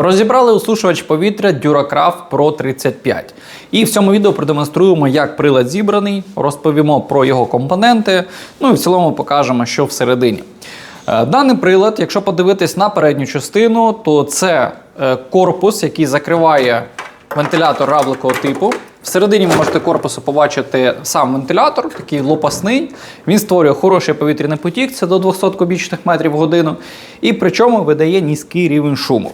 Розібрали усушувач повітря Duracraft Pro 35. І в цьому відео продемонструємо, як прилад зібраний, розповімо про його компоненти, ну і в цілому покажемо, що всередині. Е, Даний прилад, якщо подивитись на передню частину, то це е, корпус, який закриває вентилятор равликового типу. Всередині ви можете корпусу побачити сам вентилятор, такий лопасний. Він створює хороший повітряний потік, це до 200 кубічних метрів в годину, і причому видає низький рівень шуму.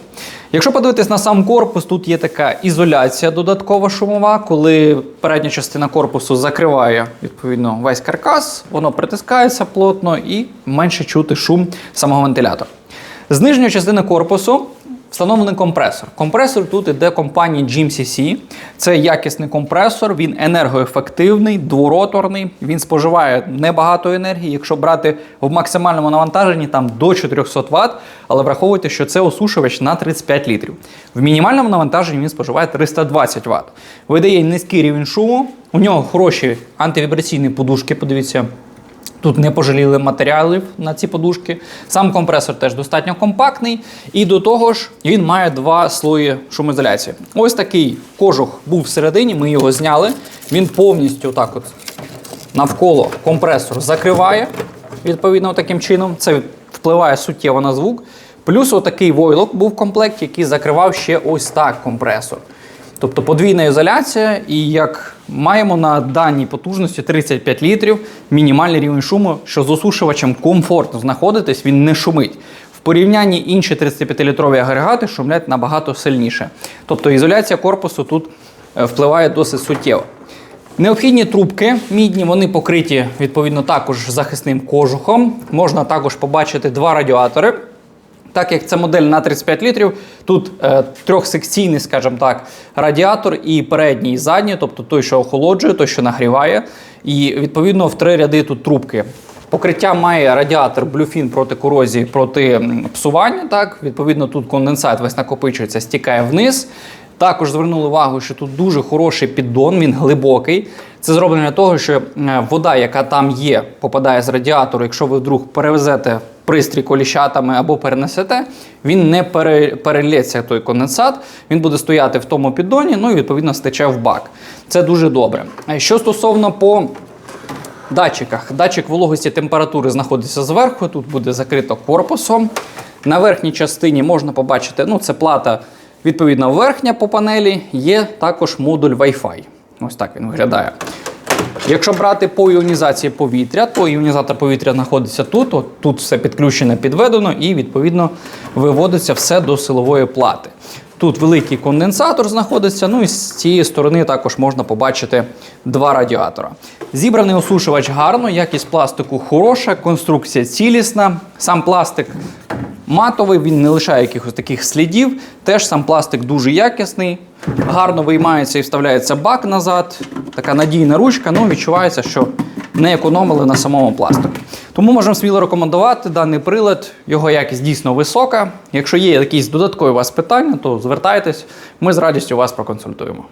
Якщо подивитись на сам корпус, тут є така ізоляція додаткова шумова, коли передня частина корпусу закриває відповідно весь каркас, воно притискається плотно і менше чути шум самого вентилятора. З нижньої частини корпусу встановлений компресор. Компресор тут іде компанії GMCC. Це якісний компресор, він енергоефективний, двороторний. Він споживає небагато енергії. Якщо брати в максимальному навантаженні там до 400 Вт, але враховуйте, що це осушувач на 35 літрів. В мінімальному навантаженні він споживає 320 Вт. Видає низький рівень шуму. У нього хороші антивібраційні подушки. Подивіться. Тут не пожаліли матеріалів на ці подушки. Сам компресор теж достатньо компактний. І до того ж, він має два слої шумоізоляції. Ось такий кожух був всередині, ми його зняли. Він повністю так от навколо компресор закриває, відповідно, таким чином. Це впливає суттєво на звук. Плюс отакий войлок був в комплекті, який закривав ще ось так компресор. Тобто подвійна ізоляція, і як маємо на даній потужності 35 літрів мінімальний рівень шуму, що з осушувачем комфортно знаходитись, він не шумить. В порівнянні інші 35-літрові агрегати шумлять набагато сильніше. Тобто ізоляція корпусу тут е, впливає досить суттєво. Необхідні трубки мідні, вони покриті відповідно також захисним кожухом. Можна також побачити два радіатори. Так як це модель на 35 літрів, тут е, трьохсекційний, скажімо так, радіатор і передній, і задній, тобто той, що охолоджує, той, що нагріває. І відповідно в три ряди тут трубки. Покриття має радіатор Bluefin проти корозії, проти псування. Так, відповідно, тут конденсат весь накопичується, стікає вниз. Також звернули увагу, що тут дуже хороший піддон, він глибокий. Це зроблено для того, що е, вода, яка там є, попадає з радіатору. Якщо ви вдруг перевезете пристрій коліщатами або перенесете, він не пере, перелється той конденсат, він буде стояти в тому піддоні, ну і відповідно стече в бак. Це дуже добре. Е, Що стосовно по датчиках, датчик вологості температури знаходиться зверху, тут буде закрито корпусом. На верхній частині можна побачити, ну це плата відповідно верхня по панелі, є також модуль Wi-Fi. Ось так він виглядає. Якщо брати по іонізації повітря, то іонізатор повітря знаходиться тут. От тут все підключено, підведено, і відповідно виводиться все до силової плати. Тут великий конденсатор знаходиться. Ну і з цієї сторони також можна побачити два радіатора. Зібраний осушувач гарно, якість пластику хороша, конструкція цілісна. Сам пластик матовий, він не лишає якихось таких слідів. Теж сам пластик дуже якісний, гарно виймається і вставляється бак назад. Така надійна ручка, ну відчувається, що не економили на самому пластику. Тому можемо сміло рекомендувати даний прилад, його якість дійсно висока. Якщо є якісь додаткові у вас питання, то звертайтесь, ми з радістю вас проконсультуємо.